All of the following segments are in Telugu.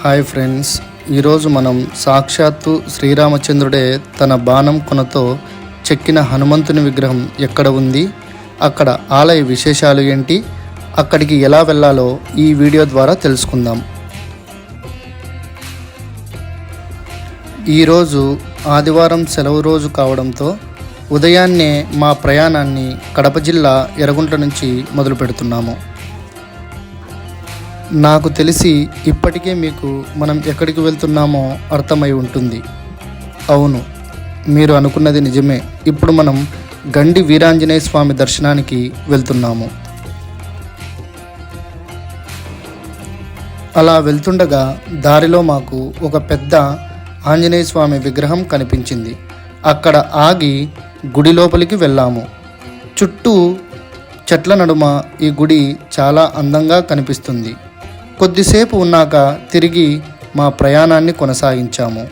Hi friends. ఈరోజు మనం సాక్షాత్తు శ్రీరామచంద్రుడే తన బాణం కొనతో చెక్కిన హనుమంతుని విగ్రహం ఎక్కడ ఉంది? అక్కడ ఆలయ విశేషాలు ఏంటి? అక్కడికి ఎలా వెళ్ళాలో ఈ వీడియో ద్వారా తెలుసుకుందాం. ఈరోజు ఆదివారం సెలవు రోజు కావడంతో ఉదయాన్నే మా ప్రయాణాన్ని కడప జిల్లా ఎరగుంట్ల నుంచి మొదలు పెడుతున్నాము నాకు తెలిసి ఇప్పటికే మీకు మనం ఎక్కడికి వెళ్తున్నామో అర్థమై ఉంటుంది. అవును మీరు అనుకున్నది నిజమే. ఇప్పుడు మనం గండి వీరాంజనేయ స్వామి దర్శనానికి వెళ్తున్నాము. అలా వెళ్తుండగా దారిలో మాకు ఒక పెద్ద ఆంజనేయ స్వామి విగ్రహం కనిపించింది. అక్కడ ఆగి గుడి లోపలికి వెళ్ళాము. చుట్టూ చెట్ల నడుమ ఈ గుడి చాలా అందంగా కనిపిస్తుంది. కొద్దిసేపు ఉన్నాక తిరిగి మా ప్రయాణాన్ని కొనసాగించాము.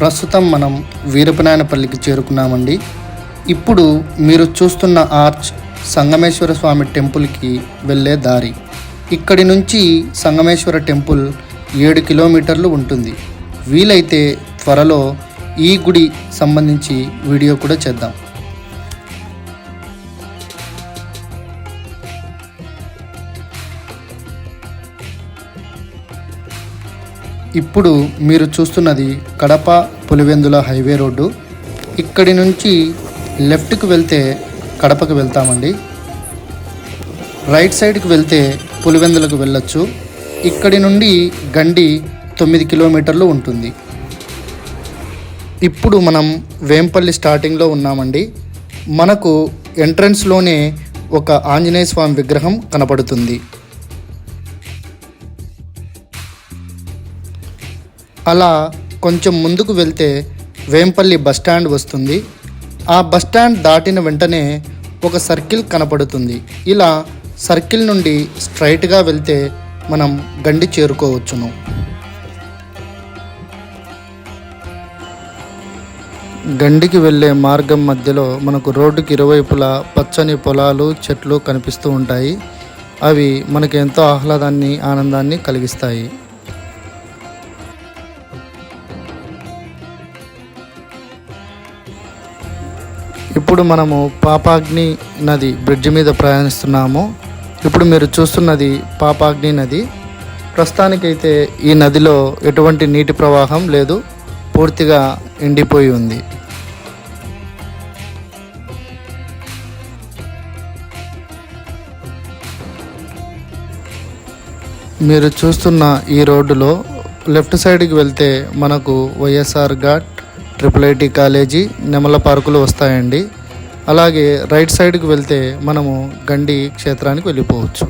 ప్రస్తుతం మనం వీరపనాయనపల్లికి చేరుకున్నామండి. ఇప్పుడు మీరు చూస్తున్న ఆర్చ్ సంగమేశ్వర స్వామి టెంపుల్కి వెళ్ళే దారి. ఇక్కడి నుంచి సంగమేశ్వర టెంపుల్ ఏడు కిలోమీటర్లు ఉంటుంది. వీలైతే త్వరలో ఈ గుడి సంబంధించి వీడియో కూడా చేద్దాం. ఇప్పుడు మీరు చూస్తున్నది కడప పులివెందుల హైవే రోడ్డు. ఇక్కడి నుంచి లెఫ్ట్కి వెళ్తే కడపకు వెళ్తామండి. రైట్ సైడ్కి వెళ్తే పులివెందులకు వెళ్ళొచ్చు. ఇక్కడి నుండి గండి తొమ్మిది కిలోమీటర్లు ఉంటుంది. ఇప్పుడు మనం వేంపల్లి స్టార్టింగ్లో ఉన్నామండి. మనకు ఎంట్రన్స్లోనే ఒక ఆంజనేయ స్వామి విగ్రహం కనపడుతుంది. అలా కొంచెం ముందుకు వెళ్తే వేంపల్లి బస్టాండ్ వస్తుంది. ఆ బస్టాండ్ దాటిన వెంటనే ఒక సర్కిల్ కనపడుతుంది. ఇలా సర్కిల్ నుండి స్ట్రైట్గా వెళ్తే మనం గండి చేరుకోవచ్చును. గండికి వెళ్ళే మార్గం మధ్యలో మనకు రోడ్డుకి ఇరువైపులా పచ్చని పొలాలు చెట్లు కనిపిస్తూ ఉంటాయి. అవి మనకు ఎంతో ఆహ్లాదాన్ని ఆనందాన్ని కలిగిస్తాయి. ఇప్పుడు మనము పాపాగ్ని నది బ్రిడ్జ్ మీద ప్రయాణిస్తున్నాము. ఇప్పుడు మీరు చూస్తున్నది పాపాగ్ని నది. ప్రస్తుతానికైతే ఈ నదిలో ఎటువంటి నీటి ప్రవాహం లేదు. పూర్తిగా ఎండిపోయి ఉంది. మీరు చూస్తున్న ఈ రోడ్డులో లెఫ్ట్ సైడ్కి వెళ్తే మనకు YSR ghat triple IT college నెమల పార్కులు వస్తాయండి. అలాగే రైట్ సైడ్కి వెళ్తే మనము గండి క్షేత్రానికి వెళ్ళిపోవచ్చు.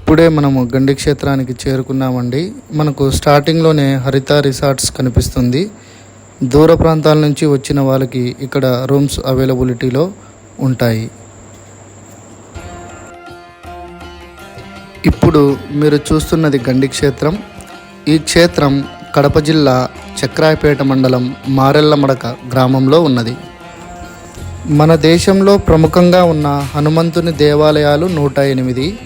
ఇప్పుడే మనము గండి క్షేత్రానికి చేరుకున్నామండి. మనకు స్టార్టింగ్లోనే హరిత రిసార్ట్స్ కనిపిస్తుంది. దూర ప్రాంతాల నుంచి వచ్చిన వాళ్ళకి ఇక్కడ రూమ్స్ అవైలబిలిటీలో ఉంటాయి. ఇప్పుడు మీరు చూస్తున్నది గండి క్షేత్రం. ఈ క్షేత్రం కడప జిల్లా చక్రాయపేట మండలం మారెల్లమడక గ్రామంలో ఉన్నది. మన దేశంలో ప్రముఖంగా ఉన్న హనుమంతుని దేవాలయాలు నూట ఎనిమిది.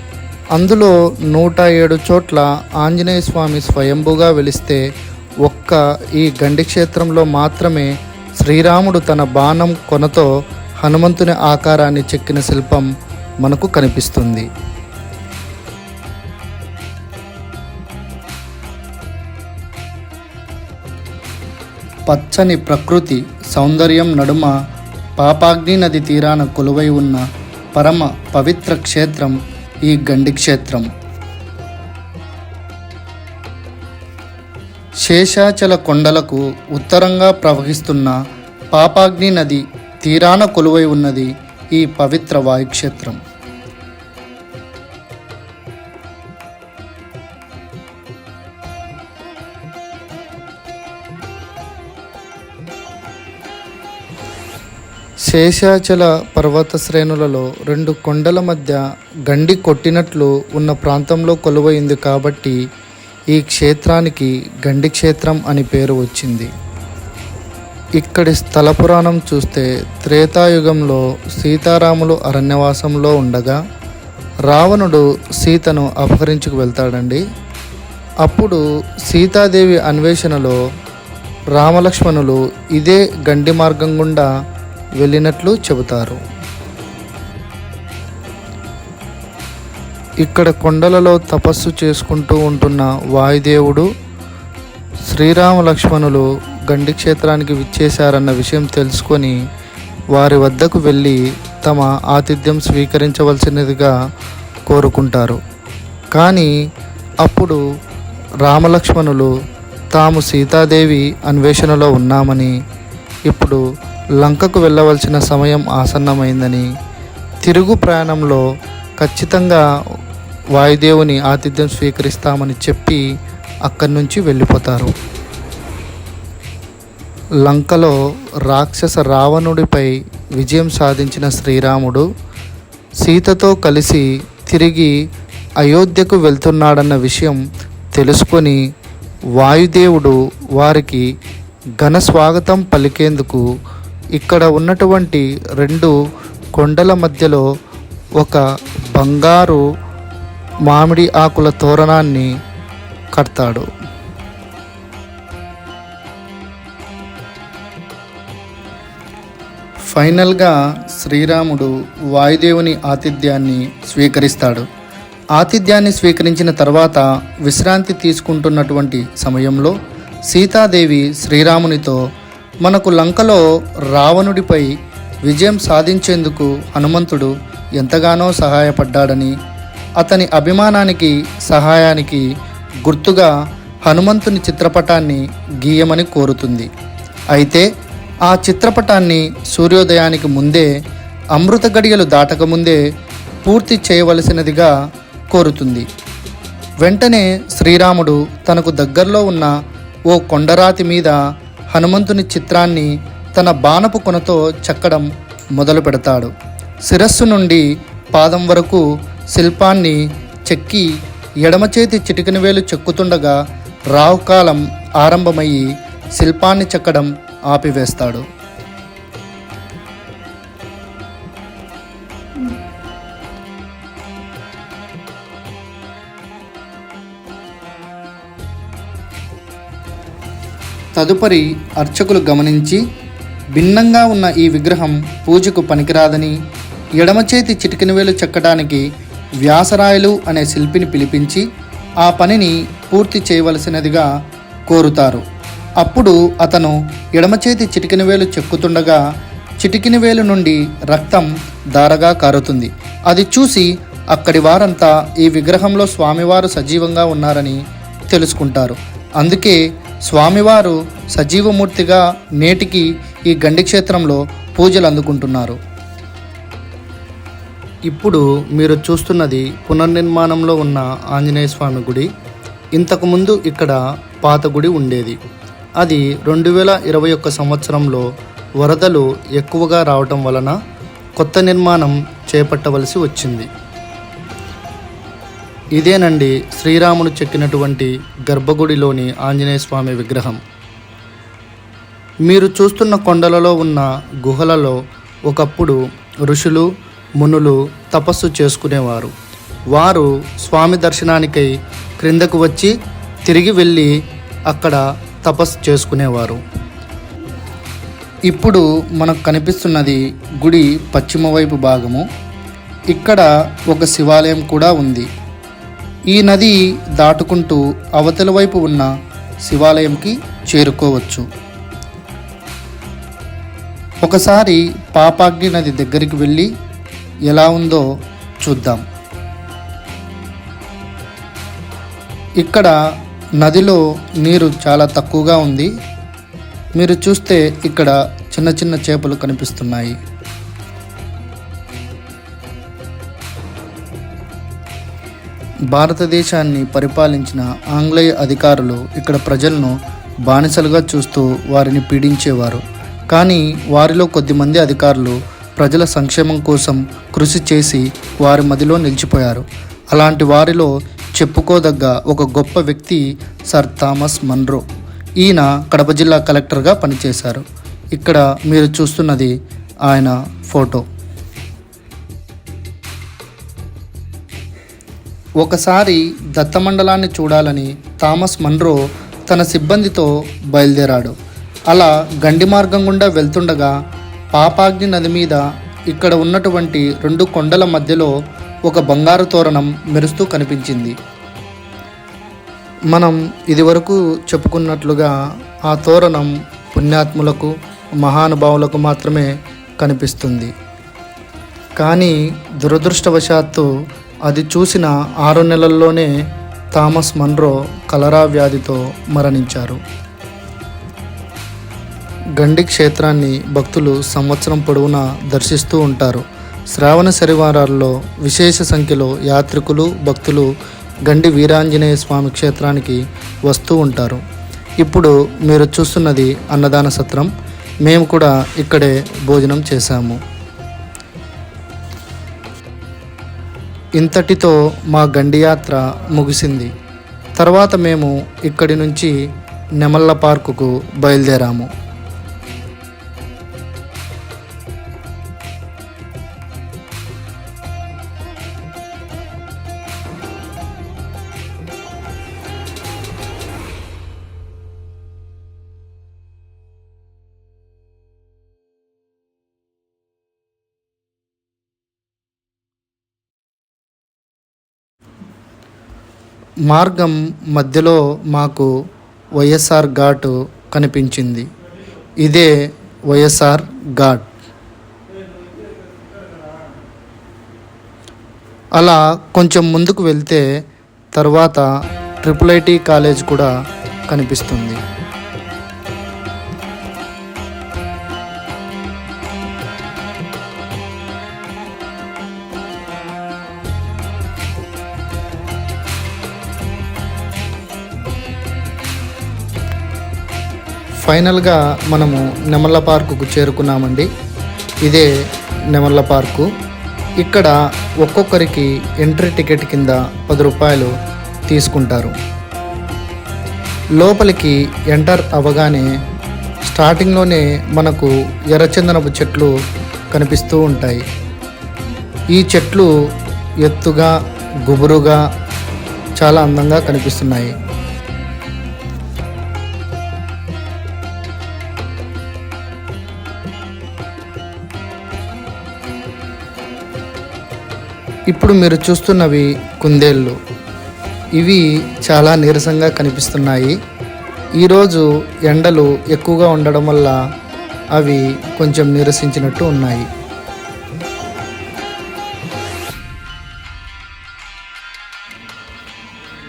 అందులో నూట ఏడు చోట్ల ఆంజనేయ స్వామి స్వయంభుగా వెలిస్తే ఒక్క ఈ గండి క్షేత్రంలో మాత్రమే శ్రీరాముడు తన బాణం కొనతో హనుమంతుని ఆకారాన్ని చెక్కిన శిల్పం మనకు కనిపిస్తుంది. పచ్చని ప్రకృతి సౌందర్యం నడుమ పాపాగ్ని నది తీరాన కొలువై ఉన్న పరమ పవిత్ర క్షేత్రం ఈ గండి క్షేత్రం. శేషాచల కొండలకు ఉత్తరంగా ప్రవహిస్తున్న పాపాగ్ని నది తీరాన కొలువై ఉన్నది ఈ పవిత్ర వాయుక్షేత్రం. శేషాచల పర్వత శ్రేణులలో రెండు కొండల మధ్య గండి కొట్టినట్లు ఉన్న ప్రాంతంలో కొలువైంది కాబట్టి ఈ క్షేత్రానికి గండి క్షేత్రం అని పేరు వచ్చింది. ఇక్కడి స్థల పురాణం చూస్తే త్రేతాయుగంలో సీతారాములు అరణ్యవాసంలో ఉండగా రావణుడు సీతను అపహరించుకు వెళ్తాడండి. అప్పుడు సీతాదేవి అన్వేషణలో రామలక్ష్మణులు ఇదే గండి మార్గం గుండా వెళ్ళినట్లు చెబుతారు. ఇక్కడ కొండలలో తపస్సు చేసుకుంటూ ఉంటున్న వాయుదేవుడు శ్రీరామ లక్ష్మణులు గండి క్షేత్రానికి విచ్చేశారన్న విషయం తెలుసుకొని వారి వద్దకు వెళ్ళి తమ ఆతిథ్యం స్వీకరించవలసినదిగా కోరుకుంటారు. కానీ అప్పుడు రామలక్ష్మణులు తాము సీతాదేవి అన్వేషణలో ఉన్నామని ఇప్పుడు లంకకు వెళ్ళవలసిన సమయం ఆసన్నమైందని తిరుగు ప్రయాణంలో ఖచ్చితంగా వాయుదేవుని ఆతిథ్యం స్వీకరిస్తామని చెప్పి అక్కడి నుంచి వెళ్ళిపోతారు. లంకలో రాక్షస రావణుడిపై విజయం సాధించిన శ్రీరాముడు సీతతో కలిసి తిరిగి అయోధ్యకు వెళ్తున్నాడన్న విషయం తెలుసుకొని వాయుదేవుడు వారికి ఘన స్వాగతం పలికేందుకు ఇక్కడ ఉన్నటువంటి రెండు కొండల మధ్యలో ఒక బంగారు మామిడి ఆకుల తోరణాన్ని కడతాడు. ఫైనల్గా శ్రీరాముడు వాయుదేవుని ఆతిథ్యాన్ని స్వీకరిస్తాడు. ఆతిథ్యాన్ని స్వీకరించిన తర్వాత విశ్రాంతి తీసుకుంటున్నటువంటి సమయంలో సీతాదేవి శ్రీరామునితో మనకు లంకలో రావణుడిపై విజయం సాధించేందుకు హనుమంతుడు ఎంతగానో సహాయపడ్డాడని అతని అభిమానానికి సహాయానికి గుర్తుగా హనుమంతుని చిత్రపటాన్ని గీయమని కోరుతుంది. అయితే ఆ చిత్రపటాన్ని సూర్యోదయానికి ముందే అమృత గడియలు దాటకముందే పూర్తి చేయవలసినదిగా కోరుతుంది. వెంటనే శ్రీరాముడు తనకు దగ్గరలో ఉన్న ఓ కొండరాతి మీద హనుమంతుని చిత్రాన్ని తన బాణపు కొనతో చెక్కడం మొదలు పెడతాడు శిరస్సు నుండి పాదం వరకు శిల్పాన్ని చెక్కి ఎడమ చేతి చిటికెన వేలు చెక్కుతుండగా రావుకాలం ఆరంభమయ్యి శిల్పాన్ని చెక్కడం ఆపివేస్తాడు. తదుపరి అర్చకులు గమనించి భిన్నంగా ఉన్న ఈ విగ్రహం పూజకు పనికిరాదని ఎడమ చేతి చిటికెనవేలు చెక్కడానికి వ్యాసరాయలు అనే శిల్పిని పిలిపించి ఆ పనిని పూర్తి చేయవలసినదిగా కోరుతారు. అప్పుడు అతను ఎడమ చేతి చిటికెనవేలు చెక్కుతుండగా చిటికినవేలు నుండి రక్తం దారగా కారుతుంది. అది చూసి అక్కడి వారంతా ఈ విగ్రహంలో స్వామివారు సజీవంగా ఉన్నారని తెలుసుకుంటారు. అందుకే స్వామివారు సజీవమూర్తిగా నేటికి ఈ గండి క్షేత్రంలో పూజలు అందుకుంటున్నారు ఇప్పుడు మీరు చూస్తున్నది పునర్నిర్మాణంలో ఉన్న ఆంజనేయ స్వామి గుడి. ఇంతకుముందు ఇక్కడ పాత గుడి ఉండేది. అది రెండు వేల ఇరవై ఒక్క సంవత్సరంలో వరదలు ఎక్కువగా రావటం వలన కొత్త నిర్మాణం చేపట్టవలసి వచ్చింది. ఇదేనండి శ్రీరాముడు చెక్కినటువంటి గర్భగుడిలోని ఆంజనేయ స్వామి విగ్రహం. మీరు చూస్తున్న కొండలలో ఉన్న గుహలలో ఒకప్పుడు ఋషులు మునులు తపస్సు చేసుకునేవారు. వారు స్వామి దర్శనానికై క్రిందకు వచ్చి తిరిగి వెళ్ళి అక్కడ తపస్సు చేసుకునేవారు. ఇప్పుడు మనకు కనిపిస్తున్నది గుడి పశ్చిమ వైపు భాగము. ఇక్కడ ఒక శివాలయం కూడా ఉంది. ఈ నది దాటుకుంటూ అవతల వైపు ఉన్న శివాలయంకి చేరుకోవచ్చు. ఒకసారి పాపాగ్ని నది దగ్గరికి వెళ్ళి ఎలా ఉందో చూద్దాం. ఇక్కడ నదిలో నీరు చాలా తక్కువగా ఉంది. మీరు చూస్తే ఇక్కడ చిన్న చిన్న చేపలు కనిపిస్తున్నాయి. భారతదేశాన్ని పరిపాలించిన ఆంగ్లేయ అధికారులు ఇక్కడ ప్రజలను బానిసలుగా చూస్తూ వారిని పీడించేవారు. కానీ వారిలో కొద్దిమంది అధికారులు ప్రజల సంక్షేమం కోసం కృషి చేసి వారి మదిలో నిలిచిపోయారు. అలాంటి వారిలో చెప్పుకోదగ్గ ఒక గొప్ప వ్యక్తి సర్ థామస్ మన్రో. ఈయన కడప జిల్లా కలెక్టర్గా పనిచేశారు. ఇక్కడ మీరు చూస్తున్నది ఆయన ఫోటో. ఒకసారి దత్తమండలాన్ని చూడాలని థామస్ మన్రో తన సిబ్బందితో బయలుదేరాడు. అలా గండి మార్గం గుండా వెళ్తుండగా పాపాగ్ని నది మీద ఇక్కడ ఉన్నటువంటి రెండు కొండల మధ్యలో ఒక బంగారు తోరణం మెరుస్తూ కనిపించింది. మనం ఇదివరకు చెప్పుకున్నట్లుగా ఆ తోరణం పుణ్యాత్ములకు మహానుభావులకు మాత్రమే కనిపిస్తుంది. కానీ దురదృష్టవశాత్తు అది చూసిన ఆరు నెలల్లోనే థామస్ మన్రో కలరా వ్యాధితో మరణించారు. గండి క్షేత్రాన్ని భక్తులు సంవత్సరం పొడవునా దర్శిస్తూ ఉంటారు. శ్రావణ శనివారాల్లో విశేష సంఖ్యలో యాత్రికులు భక్తులు గండి వీరాంజనేయ స్వామి క్షేత్రానికి వస్తూ ఉంటారు. ఇప్పుడు మీరు చూస్తున్నది అన్నదాన సత్రం. మేము కూడా ఇక్కడే భోజనం చేశాము. ఇంతటితో మా గండి యాత్ర ముగిసింది. తర్వాత మేము ఇక్కడి నుంచి నెమళ్ళ పార్కుకు బయలుదేరాము. మార్గం మధ్యలో మాకు వైఎస్ఆర్ ఘాట్ కనిపించింది. ఇదే వైఎస్ఆర్ ఘాట్. అలా కొంచెం ముందుకు వెళ్తే తర్వాత ట్రిపుల్ ఐటీ కాలేజ్ కూడా కనిపిస్తుంది. ఫైనల్గా మనము నెమళ్ళ పార్కుకు చేరుకున్నామండి. ఇదే నెమళ్ళ పార్కు. ఇక్కడ ఒక్కొక్కరికి ఎంట్రీ టికెట్ కింద పది రూపాయలు తీసుకుంటారు. లోపలికి ఎంటర్ అవ్వగానే స్టార్టింగ్లోనే మనకు ఎర్రచందనపు చెట్లు కనిపిస్తూ ఉంటాయి. ఈ చెట్లు ఎత్తుగా గుబురుగా చాలా అందంగా కనిపిస్తున్నాయి. ఇప్పుడు మీరు చూస్తున్నవి కుందేళ్ళు. ఇవి చాలా నీరసంగా కనిపిస్తున్నాయి. ఈరోజు ఎండలు ఎక్కువగా ఉండడం వల్ల అవి కొంచెం నీరసించినట్టు ఉన్నాయి.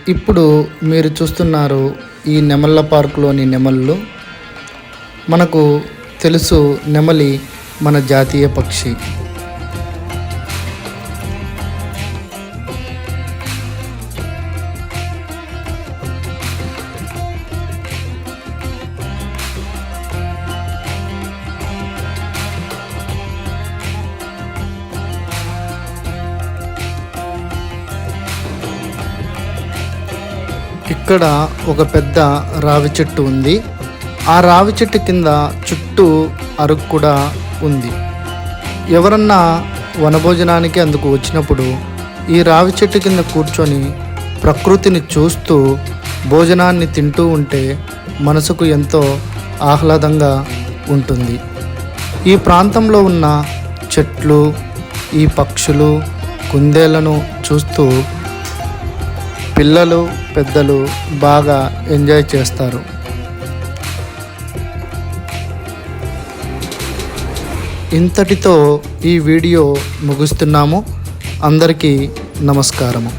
ఇప్పుడు మీరు చూస్తున్నారు ఈ నెమళ్ళ పార్కులోని నెమళ్ళు. మనకు తెలుసు నెమలి మన జాతీయ పక్షి. ఇక్కడ ఒక పెద్ద రావి చెట్టు ఉంది. ఆ రావి చెట్టు కింద చుట్టూ అరుగు కూడా ఉంది. ఎవరన్నా వనభోజనానికి అందుకు వచ్చినప్పుడు ఈ రావి చెట్టు కింద కూర్చొని ప్రకృతిని చూస్తూ భోజనాన్ని తింటూ ఉంటే మనసుకు ఎంతో ఆహ్లాదంగా ఉంటుంది. ఈ ప్రాంతంలో ఉన్న చెట్లు ఈ పక్షులు కుందేళ్ళను చూస్తూ పిల్లలు పెద్దలు బాగా ఎంజాయ్ చేస్తారు. ఇంతటితో ఈ వీడియో ముగుస్తున్నాము. అందరికీ నమస్కారము.